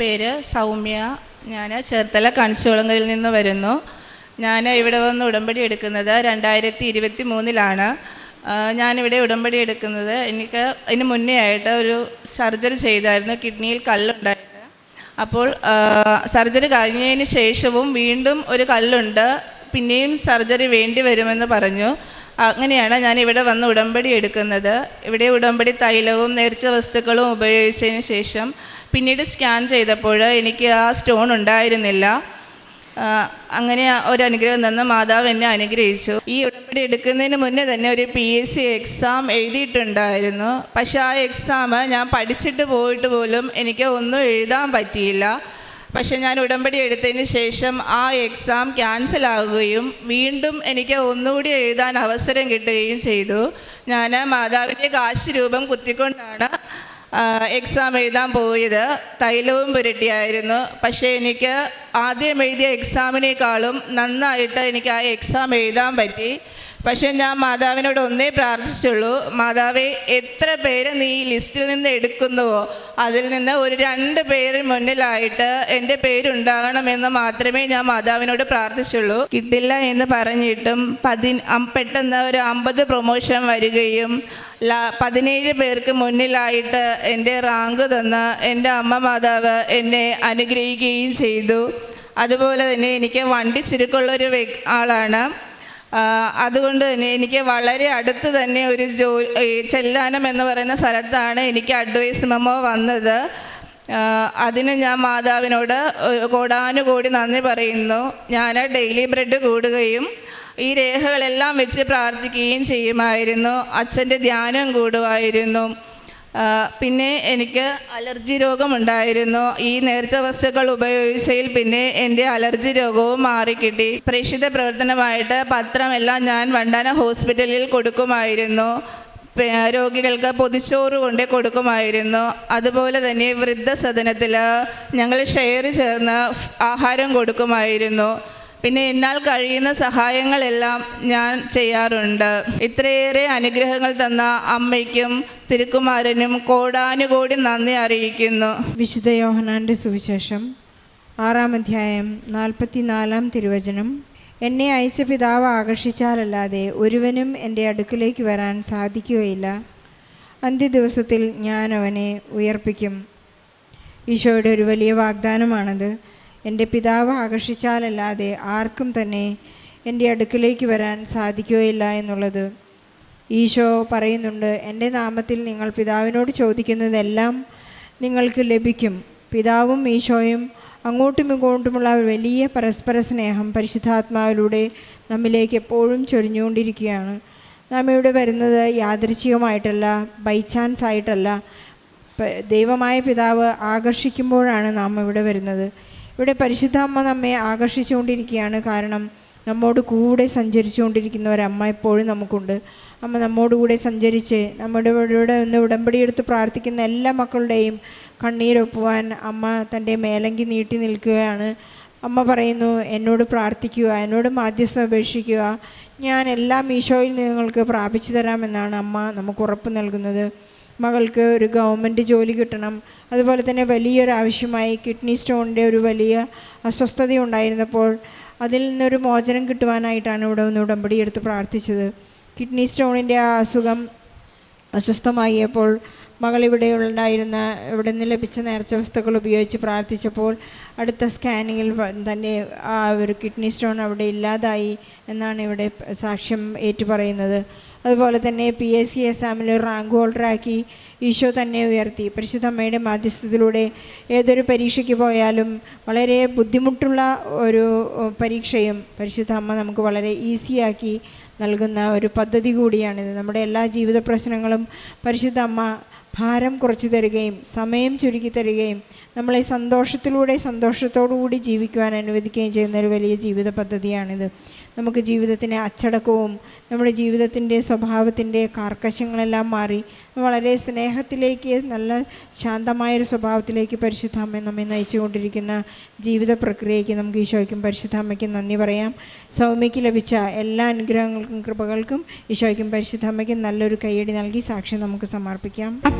പേര് സൗമ്യ. ഞാൻ ചേർത്തല കൺസോളങ്ങളിൽ നിന്ന് വരുന്നു. ഞാൻ ഇവിടെ വന്ന് ഉടമ്പടി എടുക്കുന്നത് രണ്ടായിരത്തി ഇരുപത്തി മൂന്നിലാണ് ഞാനിവിടെ ഉടമ്പടി എടുക്കുന്നത് എനിക്ക് അതിന് മുന്നേ ആയിട്ട് ഒരു സർജറി ചെയ്തായിരുന്നു. കിഡ്നിയിൽ കല്ലുണ്ടായിരുന്നു. അപ്പോൾ സർജറി കഴിഞ്ഞതിന് ശേഷവും വീണ്ടും ഒരു കല്ലുണ്ട്. പിന്നെയും സർജറി വേണ്ടി വരുമെന്ന് പറഞ്ഞു. അങ്ങനെയാണ് ഞാൻ ഇവിടെ വന്ന് ഉടമ്പടി എടുക്കുന്നത്. ഇവിടെ ഉടമ്പടി തൈലവും നേർച്ച വസ്തുക്കളും ഉപയോഗിച്ചതിന് ശേഷം പിന്നീട് സ്കാൻ ചെയ്തപ്പോൾ എനിക്ക് ആ സ്റ്റോൺ ഉണ്ടായിരുന്നില്ല. അങ്ങനെ ഒരു അനുഗ്രഹം തന്ന മാതാവ് എന്നെ അനുഗ്രഹിച്ചു. ഈ ഉടമ്പടി എടുക്കുന്നതിന് മുന്നേ തന്നെ ഒരു പി എസ് സി എക്സാം എഴുതിയിട്ടുണ്ടായിരുന്നു. പക്ഷേ ആ എക്സാം ഞാൻ പഠിച്ചിട്ട് പോയിട്ട് പോലും എനിക്ക് ഒന്നും എഴുതാൻ പറ്റിയില്ല. പക്ഷെ ഞാൻ ഉടമ്പടി എടുത്തതിന് ശേഷം ആ എക്സാം ക്യാൻസൽ ആകുകയും വീണ്ടും എനിക്ക് ഒന്നുകൂടി എഴുതാൻ അവസരം കിട്ടുകയും ചെയ്തു. ഞാൻ മാതാവിന്റെ കാശ് രൂപം കുത്തിക്കൊണ്ടാണ് എക്സാം എഴുതാൻ പോയത് തൈലവും പുരട്ടിയായിരുന്നു. പക്ഷേ എനിക്ക് ആദ്യം എഴുതിയ എക്സാമിനേക്കാളും നന്നായിട്ട് എനിക്ക് ആ എക്സാം എഴുതാൻ പറ്റി. പക്ഷേ ഞാൻ മാതാവിനോട് ഒന്നേ പ്രാർത്ഥിച്ചുള്ളൂ. മാതാവെ എത്ര പേര് നീ ഈ ലിസ്റ്റിൽ നിന്ന് എടുക്കുന്നുവോ? അതിൽ നിന്ന് ഒരു രണ്ട് പേര് മുന്നിലായിട്ട് എന്റെ പേരുണ്ടാകണമെന്ന് മാത്രമേ ഞാൻ മാതാവിനോട് പ്രാർത്ഥിച്ചുള്ളൂ. കിട്ടില്ല എന്ന് പറഞ്ഞിട്ടും പതി പെട്ടെന്ന് ഒരു അമ്പത് പ്രൊമോഷൻ വരികയും പതിനേഴ് പേർക്ക് മുന്നിലായിട്ട് എന്റെ റാങ്ക് തന്ന് എന്റെ അമ്മ മാതാവ് എന്നെ അനുഗ്രഹിക്കുകയും ചെയ്തു. അതുപോലെ തന്നെ എനിക്ക് വണ്ടി ചുരുക്കമുള്ളൊരു ആളാണ്. അതുകൊണ്ട് തന്നെ എനിക്ക് വളരെ അടുത്ത് തന്നെ ഒരു ജോ ചെല്ലാനം എന്ന് പറയുന്ന സ്ഥലത്താണ് എനിക്ക് അഡ്വൈസ് മെമ്മോ വന്നത്. അതിന് ഞാൻ മാതാവിനോട് കോടാനുകൂടി നന്ദി പറയുന്നു. ഞാൻ ഡെയിലി ബ്രെഡ് കൂടുകയും ഈ രേഖകളെല്ലാം വെച്ച് പ്രാർത്ഥിക്കുകയും ചെയ്യുമായിരുന്നു. അച്ഛന്റെ ധ്യാനം കൂടുമായിരുന്നു. പിന്നെ എനിക്ക് അലർജി രോഗമുണ്ടായിരുന്നു. ഈ നേർച്ച വസ്തുക്കൾ ഉപയോഗിച്ചതിൽ പിന്നെ എന്റെ അലർജി രോഗവും മാറിക്കിട്ടി. പ്രേക്ഷിത പ്രവർത്തനമായിട്ട് പത്രമെല്ലാം ഞാൻ വണ്ടാന ഹോസ്പിറ്റലിൽ കൊടുക്കുമായിരുന്നു. രോഗികൾക്ക് പൊതിച്ചോറ് കൊണ്ട് കൊടുക്കുമായിരുന്നു. അതുപോലെ തന്നെ വൃദ്ധസദനത്തിൽ ഞങ്ങൾ ഷെയർ ചേർന്ന് ആഹാരം കൊടുക്കുമായിരുന്നു. പിന്നെ എന്നാൽ കഴിയുന്ന സഹായങ്ങളെല്ലാം ഞാൻ ചെയ്യാറുണ്ട്. ഇത്രയേറെ അനുഗ്രഹങ്ങൾ തന്ന അമ്മയ്ക്കും തിരുക്കുമാരനും കോടാനുകോടി നന്ദി അറിയിക്കുന്നു. വിശുദ്ധ യോഹനാന്റെ സുവിശേഷം ആറാം അധ്യായം നാൽപ്പത്തിനാലാം തിരുവചനം. എന്നെ അയച്ച പിതാവ് ആകർഷിച്ചാലല്ലാതെ ഒരുവനും എന്റെ അടുക്കിലേക്ക് വരാൻ സാധിക്കുകയില്ല. അന്ത്യദിവസത്തിൽ ഞാൻ അവനെ ഉയർപ്പിക്കും. ഈശോയുടെ ഒരു വലിയ വാഗ്ദാനമാണത്. എന്റെ പിതാവ് ആകർഷിച്ചാലല്ലാതെ ആർക്കും തന്നെ എന്റെ അടുക്കിലേക്ക് വരാൻ സാധിക്കുകയില്ല എന്നുള്ളത്. ഈശോ പറയുന്നുണ്ട് എന്റെ നാമത്തിൽ നിങ്ങൾ പിതാവിനോട് ചോദിക്കുന്നതെല്ലാം നിങ്ങൾക്ക് ലഭിക്കും. പിതാവും ഈശോയും അങ്ങോട്ടും ഇങ്ങോട്ടുമുള്ള വലിയ പരസ്പര സ്നേഹം പരിശുദ്ധാത്മാവിലൂടെ നമ്മിലേക്ക് എപ്പോഴും ചൊരിഞ്ഞുകൊണ്ടിരിക്കുകയാണ്. നാം ഇവിടെ വരുന്നത് യാദൃച്ഛികമായിട്ടല്ല ബൈ ചാൻസ് ആയിട്ടല്ല. ദൈവമായ പിതാവ് ആകർഷിക്കുമ്പോഴാണ് നാം ഇവിടെ വരുന്നത്. ഇവിടെ പരിശുദ്ധ അമ്മ നമ്മെ ആകർഷിച്ചുകൊണ്ടിരിക്കുകയാണ്. കാരണം നമ്മോട് കൂടെ സഞ്ചരിച്ചുകൊണ്ടിരിക്കുന്ന ഒരമ്മ എപ്പോഴും നമുക്കുണ്ട്. അമ്മ നമ്മോട് കൂടെ സഞ്ചരിച്ച് നമ്മുടെ ഇവിടെ നിന്ന് ഉടമ്പടി എടുത്ത് പ്രാർത്ഥിക്കുന്ന എല്ലാ മക്കളുടെയും കണ്ണീരൊപ്പുവാൻ അമ്മ തന്റെ മേലങ്കി നീട്ടി നിൽക്കുകയാണ്. അമ്മ പറയുന്നു എന്നോട് പ്രാർത്ഥിക്കുക എന്നോട് മാധ്യസ്ഥം അപേക്ഷിക്കുക. ഞാൻ എല്ലാം ഈശോയിൽ നിങ്ങൾക്ക് പ്രാപിച്ചു തരാമെന്നാണ് അമ്മ നമുക്ക് ഉറപ്പ് നൽകുന്നത്. മകൾക്ക് ഒരു ഗവൺമെന്റ് ജോലി കിട്ടണം. അതുപോലെ തന്നെ വലിയൊരു ആവശ്യമായി കിഡ്നി സ്റ്റോണിന്റെ ഒരു വലിയ അസ്വസ്ഥത ഉണ്ടായിരുന്നപ്പോൾ അതിൽ നിന്നൊരു മോചനം കിട്ടുവാനായിട്ടാണ് ഇവിടെ ഒന്ന് ഉടമ്പടി എടുത്ത് പ്രാർത്ഥിച്ചത്. കിഡ്നി സ്റ്റോണിന്റെ ആ അസുഖം അസ്വസ്ഥമായപ്പോൾ മകൾ ഇവിടെ ഉണ്ടായിരുന്ന ഇവിടെ നിന്ന് ലഭിച്ച നേർച്ച വസ്തുക്കൾ ഉപയോഗിച്ച് പ്രാർത്ഥിച്ചപ്പോൾ അടുത്ത സ്കാനിങ്ങിൽ തന്നെ ആ ഒരു കിഡ്നി സ്റ്റോൺ അവിടെ ഇല്ലാതായി എന്നാണ് ഇവിടെ സാക്ഷ്യം ഏറ്റുപറയുന്നത്. അതുപോലെ തന്നെ പി എസ് സി എക്സാമിൽ റാങ്ക് ഹോൾഡറാക്കി ഈശോ തന്നെ ഉയർത്തി. പരിശുദ്ധ അമ്മയുടെ മാധ്യസ്ഥത്തിലൂടെ ഏതൊരു പരീക്ഷയ്ക്ക് പോയാലും വളരെ ബുദ്ധിമുട്ടുള്ള ഒരു പരീക്ഷയും പരിശുദ്ധ അമ്മ നമുക്ക് വളരെ ഈസിയാക്കി നൽകുന്ന ഒരു പദ്ധതി കൂടിയാണിത്. നമ്മുടെ എല്ലാ ജീവിത പ്രശ്നങ്ങളും പരിശുദ്ധ അമ്മ ഭാരം കുറച്ചു തരികയും സമയം ചുരുക്കി തരികയും നമ്മളെ സന്തോഷത്തിലൂടെ സന്തോഷത്തോടു കൂടി ജീവിക്കുവാൻ അനുവദിക്കുകയും ചെയ്യുന്ന ഒരു വലിയ ജീവിത പദ്ധതിയാണിത്. നമുക്ക് ജീവിതത്തിന്റെ അച്ചടക്കവും നമ്മുടെ ജീവിതത്തിന്റെ സ്വഭാവത്തിന്റെ കാർക്കശങ്ങളെല്ലാം മാറി വളരെ സ്നേഹത്തിലേക്ക് നല്ല ശാന്തമായൊരു സ്വഭാവത്തിലേക്ക് പരിശുദ്ധാമ്മ നമ്മെ നയിച്ചുകൊണ്ടിരിക്കുന്ന ജീവിത പ്രക്രിയയ്ക്ക് നമുക്ക് ഈശോയ്ക്കും പരിശുദ്ധാമ്മയ്ക്കും നന്ദി പറയാം. സൗമ്യയ്ക്ക് ലഭിച്ച എല്ലാ അനുഗ്രഹങ്ങൾക്കും കൃപകൾക്കും ഈശോയ്ക്കും പരിശുദ്ധാമ്മയ്ക്കും നല്ലൊരു കൈയടി നൽകി സാക്ഷ്യം നമുക്ക് സമർപ്പിക്കാം.